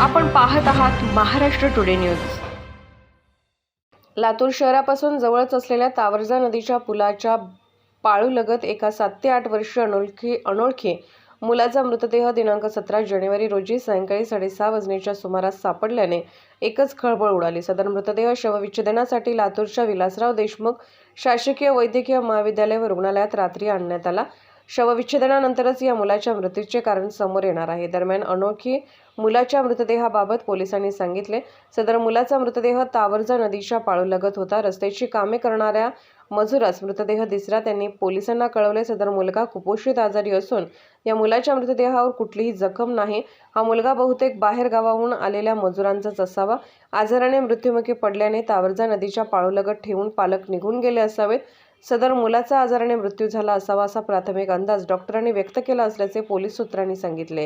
आपण पाहत आहात महाराष्ट्र टुडे न्यूज. लातूर शहरापासून जवळच असलेल्या तावरजा नदीच्या पुलाच्या पाळूलगत एका सात ते आठ वर्ष अनोळखी अनोळखी मुलाचा मृतदेह दिनांक सतरा जानेवारी रोजी सायंकाळी साडेसहा वाजण्याच्या सुमारास सापडल्याने एकच खळबळ उडाली. सदर मृतदेह शवविच्छेदनासाठी लातूरच्या विलासराव देशमुख शासकीय वैद्यकीय महाविद्यालय व रुग्णालयात रात्री आणण्यात आला. शवविच्छेदनानंतरच या मुलाच्या मृत्यूचे कारण समोर येणार आहे. दरम्यान अनोळखी मुलाच्या मृतदेहाबाबत पोलिसांनी सांगितले. सदर मुलाचा मृतदेह तावरजा नदीच्या पाळूलगत होता. रस्त्याची कामे करणाऱ्या मजुरास मृतदेह दिसला. त्यांनी पोलिसांना कळवले. सदर मुलगा कुपोषित आजारी असून या मुलाच्या मृतदेहावर कुठलीही जखम नाही. हा मुलगा बहुतेक बाहेर गावाहून आलेल्या मजुरांचाच असावा. आजाराने मृत्युमुखी पडल्याने तावरजा नदीच्या पाळूलगत ठेवून पालक निघून गेले असावेत. सदर मुलाचा आजाराने मृत्यू झाला असावा असा प्राथमिक अंदाज डॉक्टरांनी व्यक्त केला असल्याचे पोलीस सूत्रांनी सांगितले.